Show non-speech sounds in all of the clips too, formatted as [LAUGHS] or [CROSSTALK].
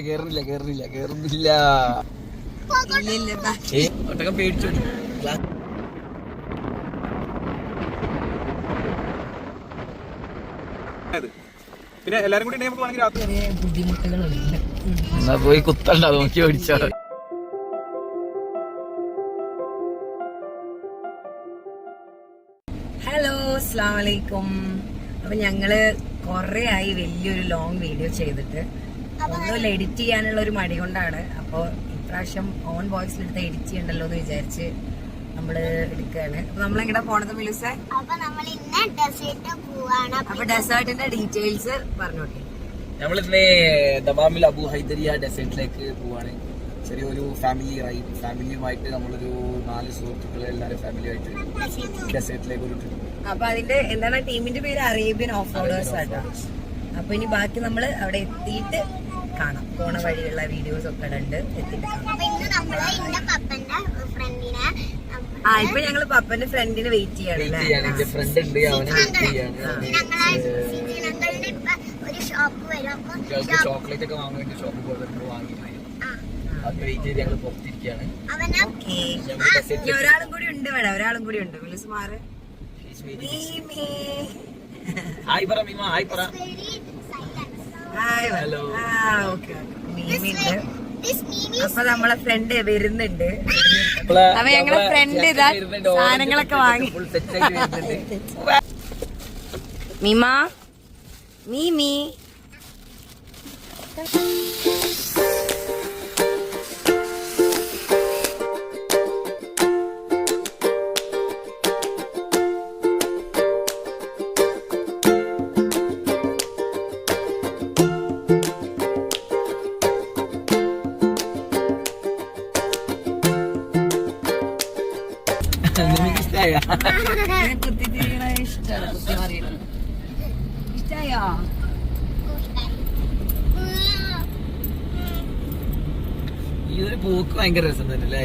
കേറുന്നില്ല കേറുന്നില്ല കേറുന്നില്ല. ഇല്ല ഇല്ല ബാ. ഏ ഒട്ടൊക്കെ പേടിച്ചു. പിന്നെ എല്ലാരും കൂടി നമുക്ക് വേണമെങ്കിൽ രാത്രി ചെറിയ ബുദ്ധിമുട്ടുകളുണ്ട് എന്നാ പോയി കുത്തണ്ട നോക്കി ഓടിച്ചോ ഹലോ അസ്സാം വലൈക്കും അപ്പൊ ഞങ്ങൾ കൊറേ ആയി വലിയൊരു ലോങ് വീഡിയോ ചെയ്തിട്ട് ഒന്നുമില്ല എഡിറ്റ് ചെയ്യാനുള്ള ഒരു മടി കൊണ്ടാണ്. അപ്പോൾ ഇപ്രാവശ്യം ഓൺ വോയിസിൽ എടുത്ത് എഡിറ്റ് ചെയ്യണ്ടല്ലോ എന്ന് വിചാരിച്ച് നമ്മൾ എടുക്കുകയാണ് അപ്പൊ മിലുസെ? നമ്മൾ എങ്ങനെ പോണത് പോവാണ്. അപ്പൊ ഡെസേർട്ടിന്റെ ഡീറ്റെയിൽസ് പറഞ്ഞോട്ടെ. നമ്മളിന്ന് ദമാമിൽ അബു ഹൈദരിയ ഡെസേർട്ടിലേക്ക് പോവാണ്. ചെറിയൊരു ഫാമിലി റൈഡ് ഫാമിലിയുമായിട്ട് നമ്മളൊരു നാല് സുഹൃത്തുക്കൾ എല്ലാവരും ഫാമിലിയായിട്ട് ഡെസേർട്ടിലേക്ക് ഒരു ട്രിപ്പ് അപ്പൊ അതിന്റെ എന്താണ് ടീമിന്റെ പേര് അറേബ്യൻ ഓഫ് റോഡേഴ്സ് ആട്ടോ. അപ്പൊ ഇനി ബാക്കി നമ്മൾ അവിടെ എത്തിയിട്ട് കാണാം. പോണ വഴിയുള്ള വീഡിയോസ് ഒക്കെ ഉണ്ട് ആ ഇപ്പൊ ഞങ്ങൾ പപ്പന്റെ ഫ്രണ്ടിന് വെയിറ്റ് ചെയ്യാണ് ഫ്രണ്ട് ഉണ്ട്. അവനെ വെയിറ്റ് ചെയ്യാണ്. ഷോപ്പ് ചോക്ലേറ്റ് ഒക്കെ വാങ്ങാൻ വേണ്ടി ഷോപ്പിൽ പോയിട്ട് വാങ്ങിയിട്ട് വരും ചെയ്ത് ഞങ്ങൾ പുറത്തിരിക്കുകയാണ് അവനെ ഓക്കെ. ഒരാളും കൂടി ഉണ്ട് ഇവിടെ. ഒരാളും കൂടി ഉണ്ട്. വിളിച്ച് മാറ്. ഹായ് പറ മീമ. ഹായ് പറ. Meme is അപ്പൊ നമ്മളെ ഫ്രണ്ട് വരുന്നുണ്ട്. അപ്പൊ ഞങ്ങളെ ഫ്രണ്ട് ഇതാ സാധനങ്ങളൊക്കെ വാങ്ങി. മീമ? മീമി നിനക്ക് ഭയങ്കര രസം തന്നെ അല്ലേ?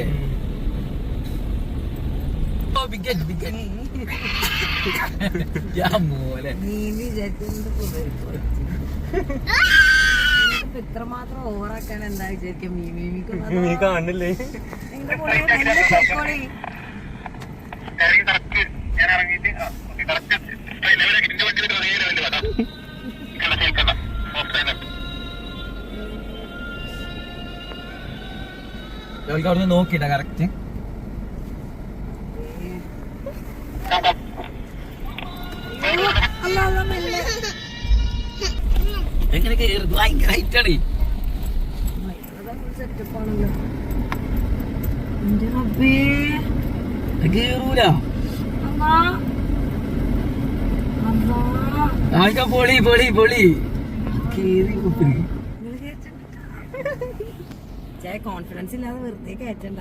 ഇത്രമാത്രം ഓവറാക്കാൻ എന്താ കാണില്ലേ കറക്റ്റ് ഞാൻ ഇറങ്ങിയിട്ട് ഇവൾക്ക് അവിടെ നോക്കിട്ട കറക്റ്റ് എങ്ങനെ കേറുന്നു ഭയങ്കര ഹൈറ്റാണ് കേറൂല. പൊളി പൊളി പൊളി. കേറി ചേ കോൺഫിഡൻസ് ഇല്ലാതെ വെറുതെ കയറ്റണ്ട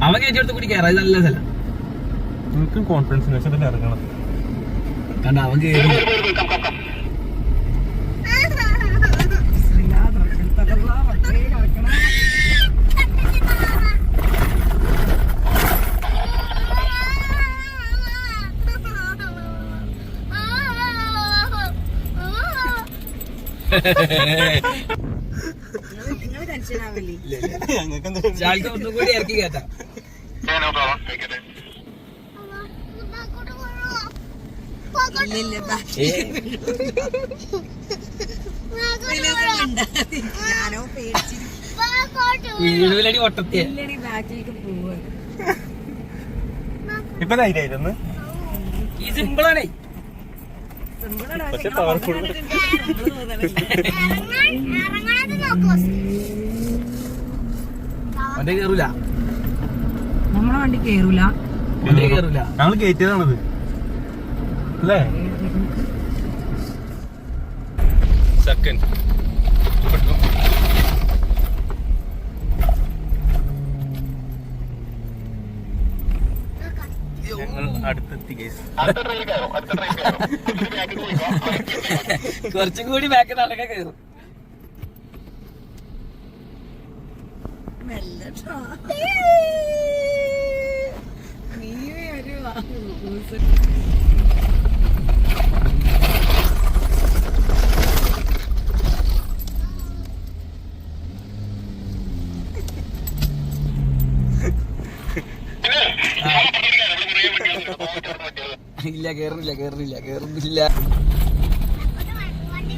അവൻ കയറ്റിയെടുത്ത് കൂടി കയറാം ഇത് നല്ല സ്ഥലം. എനിക്കും കോൺഫിഡൻസ് വെച്ചിട്ട് ഇറങ്ങണം. കണ്ട അവൻ കേറി നിങ്ങൾ ടെൻഷൻ ആവില്ലേ ഞങ്ങൾക്ക് ആൾക്ക് കൂടി ഇറക്കി ഇപ്പൊ ധൈര്യമായിരുന്നു. ഈ സിമ്പിളാണേ പക്ഷെ പവർഫുൾ അവന്റെ കേറൂല. നമ്മളെ വണ്ടി കേറൂല. വണ്ടി കേറൂല. ഞങ്ങൾ കയറ്റിയതാണത് അല്ലേ? സെക്കൻഡ് ഞങ്ങൾ അടുത്തെത്തി [LAUGHS] കേസ് കുറച്ചും കൂടി ബാക്ക് നടക്കാൻ കയറും നീ ഒരു ഇല്ല കേറുന്നില്ല കേറുന്നില്ല കേറുന്നില്ല. വണ്ടി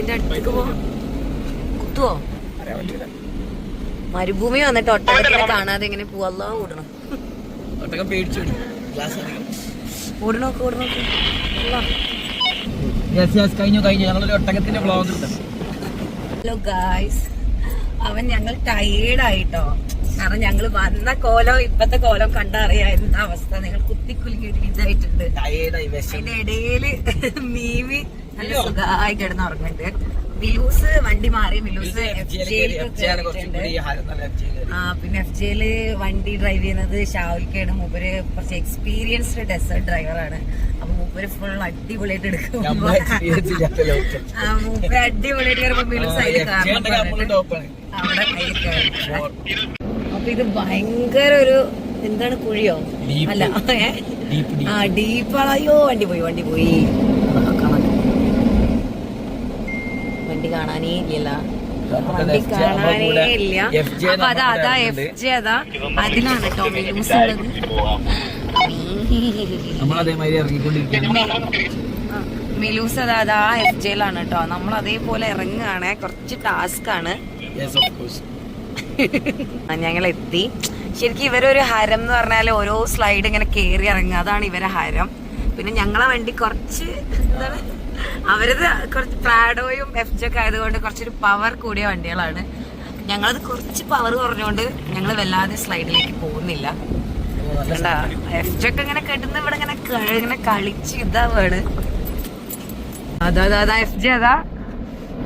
ഒട്ടകത്തിന്റെ അടുത്തേക്ക് പോവാം കുത്തുവോ? മരുഭൂമി വന്നിട്ട് ഒട്ടകത്തിനെ കാണാതെ എങ്ങനെ പോവല്ലോ ഓടണം ഒട്ടകം പേടിച്ചു ക്ലാസ് അധികം ഓടണോക്ക് ഓടണോക്ക് യെസ് യെസ് കഴിഞ്ഞു കഴിഞ്ഞു. ഞങ്ങളൊരു ഒട്ടകത്തിന്റെ വ്ളോഗ് ഉണ്ട് ഹലോ ഗായ്സ് അവൻ ഞങ്ങൾ ടയേർഡ് ആയിട്ടോ. കാരണം ഞങ്ങൾ വന്ന കോലം ഇപ്പത്തെ കോലം കണ്ടറിയായിരുന്ന എന്താ അവസ്ഥ. നിങ്ങൾ കുത്തിക്കുലുക്കി ഇതായിട്ടുണ്ട്. അതിന്റെ ഇടയിൽ മീമി നല്ല സുഖമായി കിടന്ന് ഉറങ്ങുന്നുണ്ട് മിലൂസ് വണ്ടി മാറി മിലൂസ് എഫ് ജെയിലേക്ക് ആ പിന്നെ എഫ് ജെയിൽ വണ്ടി ഡ്രൈവ് ചെയ്യുന്നത് ഷാവുൽക്കാണ് മൂപ്പര് കുറച്ച് എക്സ്പീരിയൻസ്ഡ് ഡെസേർട്ട് ഡ്രൈവറാണ് അപ്പൊ മൂപ്പര് ഫുൾ അടിപൊളിയായിട്ട് എടുക്കും. മൂപ്പര് അടിപൊളിയായിട്ട് കയറുമ്പോ മിലൂസ് അതിൽ കാരണം അവിടെ അപ്പൊ ഇത് ഭയങ്കര ഒരു എന്താണ് കുഴിയോ. അല്ല? ആ ഡീപ്പാണ് അയ്യോ വണ്ടി പോയി വണ്ടി പോയി. കാണാൻ. വണ്ടി കാണാനേ ഇല്ല. വണ്ടി കാണാനേ ഇല്ല. അപ്പൊ അതാ അതാ എഫ് ജെ അതാ. അതിലാണ് കേട്ടോ മിലൂസ് ഉള്ളത്. മിലൂസ് അതാ അതാ എഫ് ജെയിലാണ് കേട്ടോ നമ്മൾ അതേപോലെ ഇറങ്ങുകയാണ്. കുറച്ച് ടാസ്ക് ആണ്. ഞങ്ങൾ എത്തി ശരിക്കും ഇവരൊരു ഹരം എന്ന് പറഞ്ഞാൽ ഓരോ സ്ലൈഡ് ഇങ്ങനെ കേറി ഇറങ്ങുക. അതാണ് ഇവരെ ഹരം. പിന്നെ ഞങ്ങളെ വണ്ടി കുറച്ച് എന്താണ്? അവരത് കുറച്ച് പ്രാഡോയും എഫ് ജെ ആയതുകൊണ്ട് കുറച്ചൊരു പവർ കൂടിയ വണ്ടികളാണ്. ഞങ്ങളത് കുറച്ച് പവർ കുറഞ്ഞുകൊണ്ട് ഞങ്ങൾ വല്ലാതെ സ്ലൈഡിലേക്ക് പോകുന്നില്ല. എഫ് ജെ ഒക്കെ ഇങ്ങനെ കെട്ടുന്ന ഇവിടെ ഇങ്ങനെ ഇങ്ങനെ കളിച്ച് ഇതാവാണ്. അതാ അതാ അതാ എഫ് ജെ അതാ.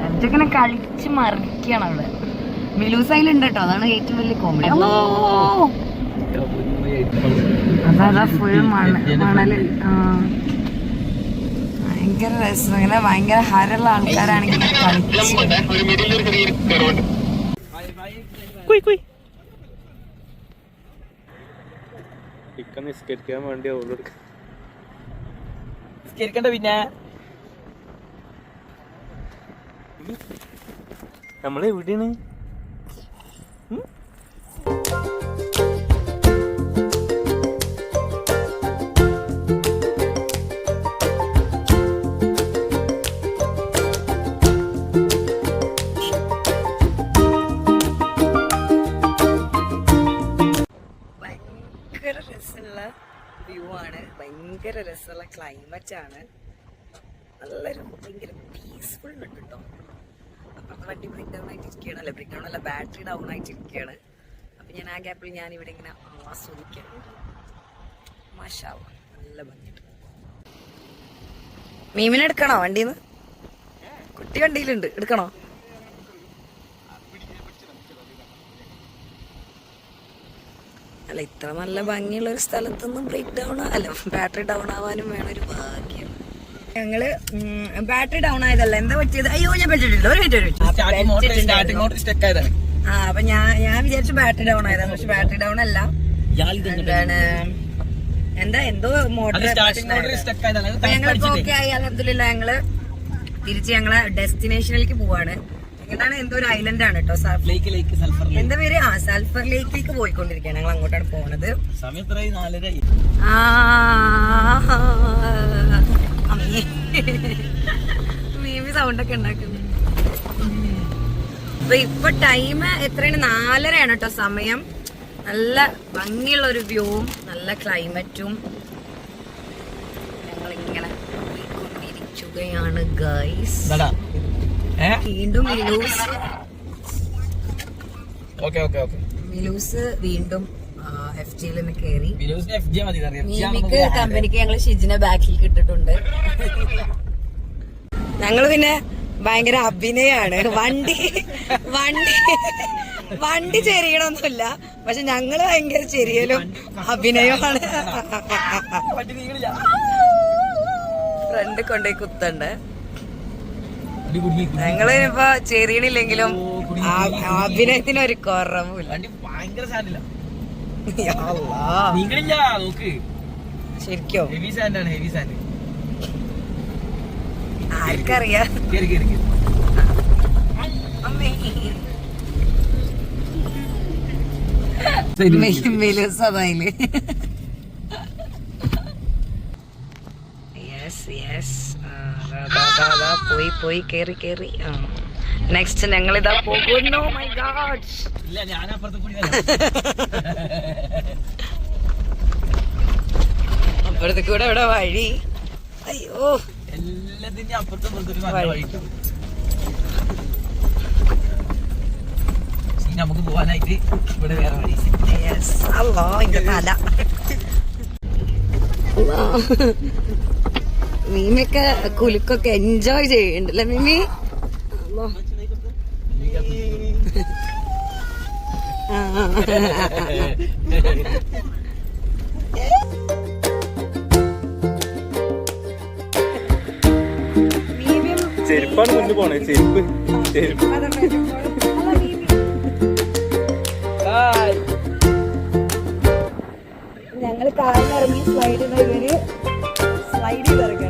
എഫ് ജെ ഇങ്ങനെ കളിച്ച് മറിക്കണം അവിടെ. മിലൂസ് അതിലുണ്ട് കേട്ടോ. അതാണ് ഏറ്റവും വലിയ കോമഡി അതാ അതാ ഫുൾ മണ മണൽ. ആ. ഭയങ്കര രസം. ഇങ്ങനെ ഭയങ്കര ഹരമുള്ള ആൾക്കാരാണെങ്കിൽ ഇങ്ങനെ കളിച്ച്. നിസ്കരിക്കാൻ വേണ്ടി അവളോട് നിസ്കരിക്കണ്ട പിന്നെ. നമ്മൾ നല്ല നല്ലൊരു ഭയങ്കര പീസ്ഫുൾ ഉണ്ട് അപ്പുറത്തെ വണ്ടി ബ്രേക്ക് ഡൗൺ ആയിട്ട് ഇരിക്കുകയാണ് അല്ല ബ്രേക്ക് ഡൗൺ അല്ല ബാറ്ററി ഡൗൺ ആയിട്ട് ഇരിക്കുകയാണ് അപ്പൊ ഞാൻ ആ ഗ്യാപ്പിൽ ഞാൻ ഇവിടെ ഇങ്ങനെ ആസ്വദിക്കുകയാണ് മാഷാവും നല്ല ഭംഗിയുണ്ട്. മീമിനെടുക്കണോ വണ്ടിന്ന്? കുട്ടി വണ്ടിയിലുണ്ട്. എടുക്കണോ? അല്ല ഇത്ര നല്ല ഭംഗിയുള്ള ഒരു സ്ഥലത്തൊന്നും ബ്രേക്ക് ഡൗൺ അല്ല ബാറ്ററി ഡൗൺ ആവാനും വേണം ഒരു ഞങ്ങൾ ബാറ്ററി ഡൗൺ ആയതല്ല. എന്താ പറ്റിയത്? അയ്യോ ഞാൻ പറ്റിട്ടില്ല ഒരു മിനിറ്റ് ആ അപ്പൊ ഞാൻ ഞാൻ വിചാരിച്ചു ബാറ്ററി ഡൗൺ ആയതാണ്. പക്ഷെ ബാറ്ററി ഡൗൺ അല്ല. എന്താണ്? എന്താ എന്തോ മോട്ടർ ഞങ്ങളിപ്പോ ഓക്കെ ആയി. അലഹദില്ല ഞങ്ങൾ തിരിച്ച് ഞങ്ങളെ ഡെസ്റ്റിനേഷനിലേക്ക് പോവാണ്. എന്താണ്? എന്തോ ഒരു ഐലൻഡ് ആണ് കേട്ടോ എന്താ പേര്? ആ സൾഫർ ലേക്കിലേക്ക് പോയിക്കൊണ്ടിരിക്കുകയാണ്. ഞങ്ങൾ അങ്ങോട്ടാണ് പോണത്. സമയം അമ്മേ. മീമി സൗണ്ട് ഒക്കെ ഉണ്ടാക്കുന്നു. അപ്പൊ ഇപ്പൊ ടൈം എത്രയാണ്? നാലരയാണ് കേട്ടോ സമയം. നല്ല ഭംഗിയുള്ള ഒരു വ്യൂവും നല്ല ക്ലൈമറ്റും ഞങ്ങൾ ഇങ്ങനെ പോയിക്കൊണ്ടിരിക്കുകയാണ് ഗൈസ്. വീണ്ടും ഓക്കെ മിലൂസ് വീണ്ടും എഫ് ജിയിൽ നിന്ന് കയറി മീമിക്ക് കമ്പനിക്ക് ഞങ്ങൾ ഷിജിനെ ബാക്കിൽ കിട്ടിട്ടുണ്ട് ഞങ്ങൾ പിന്നെ ഭയങ്കര അഭിനയാണ്. വണ്ടി വണ്ടി വണ്ടി ചെറിയണമൊന്നുമില്ല പക്ഷെ ഞങ്ങൾ ഭയങ്കര ചെറിയലും അഭിനയമാണ്. ഫ്രണ്ട് കൊണ്ട് കുത്തണ്ട്. ഞങ്ങൾ ഇപ്പൊ ചെറിയണില്ലെങ്കിലും അഭിനയത്തിന് ഒരു കുറവുമില്ല. നീങ്ങളില്ല നോക്ക്. ശരിക്കോ? ഹെവി സാൻഡ് ആണ് ഹെവി സാൻഡ് ആർക്കറിയാം. കേറി കേറി പോയി പോയി കേറി കേറി. നെക്സ്റ്റ് ഞങ്ങൾ ഇതാ പോകുന്നു മൈ ഗാഡ് ഇല്ല ഞാൻ അപ്പുറത്ത് കൂടി. അപ്പുറത്ത് കൂടെ ഇവിടെ വഴി. അയ്യോ. എല്ലാത്തിന്റെ അപ്പുറത്തും നമുക്ക് പോവാനായിട്ട് ഇവിടെ വേറെ വഴി. അല്ലോ തല. അല്ലാ. മീമിയൊക്കെ കുലുക്കൊക്കെ എൻജോയ് ചെയ്യണ്ടല്ലേ മിമി അല്ലോ. ചെരുപ്പാണ് മുന്നിൽ പോണേ ചെരുപ്പ് ചെരുപ്പ്. ഞങ്ങൾ കാറിൽ ഇറങ്ങി സ്ലൈഡ് ചെയ്യുന്ന ഇവർ സ്ലൈഡ് ചെയ്തിറക്കാണ്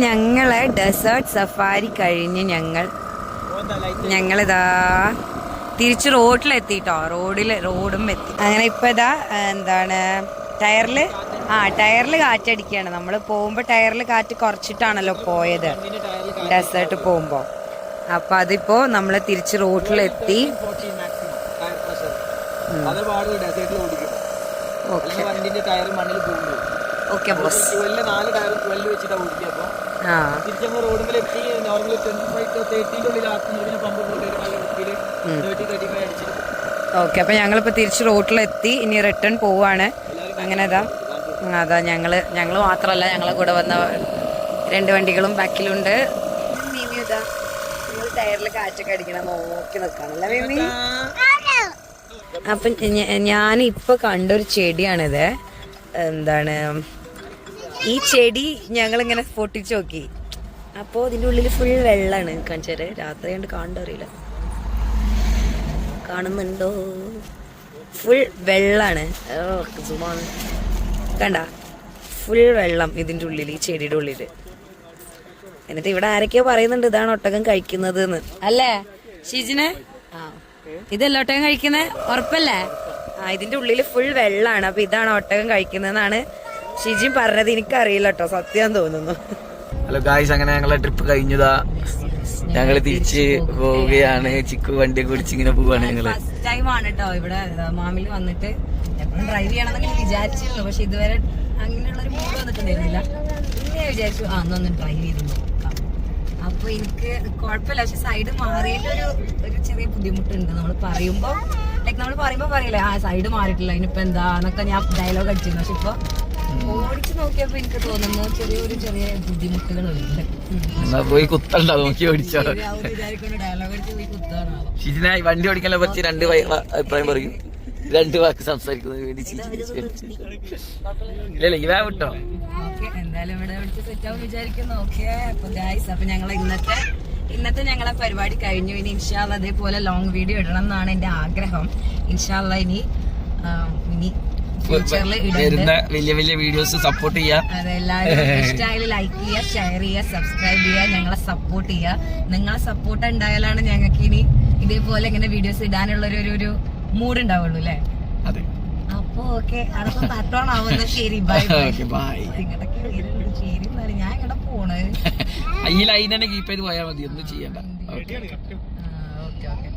ഞങ്ങൾ ഡെസേർട്ട് സഫാരി കഴിഞ്ഞ് ഞങ്ങൾ ഞങ്ങളിതാ തിരിച്ച് റോഡിലെത്തിട്ടോ റോഡിൽ റോഡും എത്തി അങ്ങനെ ഇപ്പൊ ഇതാ എന്താണ് ടയറിൽ ആ ടയറിൽ കാറ്റടിക്കുകയാണ് നമ്മൾ പോകുമ്പോൾ ടയറിൽ കാറ്റ് കുറച്ചിട്ടാണല്ലോ പോയത്. ഡെസേർട്ട് പോകുമ്പോൾ അപ്പൊ അതിപ്പോ നമ്മൾ തിരിച്ച് റോഡിലെത്തി ഓക്കെ ഓക്കെ ബോസ് നാല് ടയർ ട്വൽവ് വെച്ചിട്ടാണ് ഓടിക്കുക തിരിച്ചങ്ങ് റോഡിൽ എത്തി ട്വന്റി ഫൈവ് പമ്പ് പോയിട്ട് നല്ല വൃത്തിയിൽ തേർട്ടി തേർട്ടി ഫൈവ് അടിച്ചിട്ട്. ഓക്കെ അപ്പൊ ഞങ്ങളിപ്പോ തിരിച്ച് റോട്ടിലെത്തി ഇനി റിട്ടേൺ പോവാണ്. അങ്ങനെ അതാ അതാ ഞങ്ങൾ ഞങ്ങൾ മാത്രല്ല ഞങ്ങളെ കൂടെ വന്ന രണ്ട് വണ്ടികളും ബാക്കിലുണ്ട്. ടയറിൽ കാറ്റൊക്കെ അടിക്കണം നോക്കി നിൽക്കാണല്ലേ മീമി? അപ്പൊ ഞാൻ ഇപ്പൊ കണ്ടൊരു ചെടിയാണിത്. എന്താണ്? ഈ ചെടി ഞങ്ങൾ ഇങ്ങനെ പൊട്ടിച്ചു നോക്കി. അപ്പോ ഇതിന്റെ ഉള്ളിൽ ഫുൾ വെള്ളമാണ് കാണിച്ചാൽ രാത്രി കണ്ട് കാണണ്ടറിയില്ല കാണുന്നുണ്ടോ? ഫുൾ വെള്ളാണ്. ഓ, സുഖമാണ്. കണ്ട? ഫുൾ വെള്ളം ഇതിന്റെ ഉള്ളിൽ ഈ ചെടിയുടെ ഉള്ളിൽ എന്നിട്ട് ഇവിടെ ആരൊക്കെയോ പറയുന്നുണ്ട് ഇതാണ് ഒട്ടകം കഴിക്കുന്നത് എന്ന് അല്ലേ? ഷിജിനെ? ഇതല്ല ഒട്ടകം കഴിക്കുന്നത് ഉറപ്പല്ലേ? ആ ഇതിന്റെ ഉള്ളിൽ ഫുൾ വെള്ളാണ്. അപ്പൊ ഇതാണ് ഒട്ടകം കഴിക്കുന്നതെന്നാണ് ഷിജിൻ പറഞ്ഞത് എനിക്കറിയില്ല കേട്ടോ സത്യം തോന്നുന്നു. ഹലോ ഗായ്സ് അങ്ങനെ ഞങ്ങളെ ട്രിപ്പ് കഴിഞ്ഞതാ. ഞങ്ങൾ തിരിച്ച് പോവുകയാണ്. ചിക്കു വണ്ടി കുടിച്ച് ഇങ്ങനെ പോവാണ് ഞങ്ങൾ ഫസ്റ്റ് ടൈം ആണ് കേട്ടോ ഇവിടെ മാമിൽ വന്നിട്ട്. എപ്പോഴും ഡ്രൈവ് ചെയ്യണമെന്നൊക്കെ വിചാരിച്ചിരുന്നു. പക്ഷെ ഇതുവരെ അങ്ങനെയുള്ള ഒരു മൂഡ് വന്നിട്ടുണ്ടായിരുന്നില്ല. പിന്നെ വിചാരിച്ചു ആ എന്നൊന്ന് ഡ്രൈവ് ചെയ്ത് നോക്കാം അപ്പൊ എനിക്ക് കുഴപ്പമില്ല. പക്ഷെ സൈഡ് മാറിയിട്ടൊരു ഒരു ചെറിയ ബുദ്ധിമുട്ടുണ്ട്. നമ്മൾ പറയുമ്പോ ലൈക്ക് നമ്മൾ പറയുമ്പോ പറയില്ലേ ആ സൈഡ് മാറിയിട്ടില്ല. ഇനിയിപ്പോ എന്താന്നൊക്കെ ഞാൻ ഡയലോഗ് അടിച്ചിരുന്നു. പക്ഷെ ഇപ്പൊ ഓടിച്ചു നോക്കിയപ്പോ എനിക്ക് തോന്നുന്നു ചെറിയൊരു ചെറിയ ബുദ്ധിമുട്ടുകളുണ്ട്. എന്നാ പോയി കുത്തണ്ട നോക്കി ഓടിച്ചോ. ഷിജിനായി വണ്ടി ഓടിക്കാനെ പറ്റി രണ്ട് അഭിപ്രായം പറയും. രണ്ട് വാക്ക് സംസാരിക്കുന്നത് വേണ്ടി ഇല്ലല്ല ഇതാ വിട്ടോ. എന്തായാലും ഇവിടെ വിളിച്ച് സെറ്റ് ആവും വിചാരിക്കുന്നു. ഓക്കെ അപ്പൊ ഗായ്സ് അപ്പൊ ഞങ്ങൾ ഇന്നത്തെ ഇന്നത്തെ ഞങ്ങളെ പരിപാടി കഴിഞ്ഞു. ഇനി ഇൻഷാല്ല അതേപോലെ ലോങ് വീഡിയോ ഇടണം എന്നാണ് എന്റെ ആഗ്രഹം. ഇൻഷാല്ല ഇനി ഇനി വരുന്ന വലിയ വലിയ വീഡിയോസ് സപ്പോർട്ട് ചെയ്യാം. ലൈക്ക് ചെയ്യുക ഷെയർ ചെയ്യുക സബ്സ്ക്രൈബ് ചെയ്യുക ഞങ്ങളെ സപ്പോർട്ട് ചെയ്യുക നിങ്ങളെ സപ്പോർട്ട് ഉണ്ടായാലാണ് ഞങ്ങൾക്ക് ഇനി ഇതേപോലെ ഇങ്ങനെ വീഡിയോസ് ഇടാനുള്ള ഒരു ഒരു- മൂഡ് ഉണ്ടാവുള്ളൂ അല്ലേ? അതെ. അപ്പൊ ഓക്കെ അതൊക്കെ ശരി ബൈ ബൈ [LAUGHS] ശരി ഞാൻ ഇങ്ങോട്ട് പോണ്. [LAUGHS] ഈ ലൈൻ തന്നെ കീപ്പ് ചെയ്ത് പോയാൽ മതി. ഒന്നും ചെയ്യണ്ട. Okay okay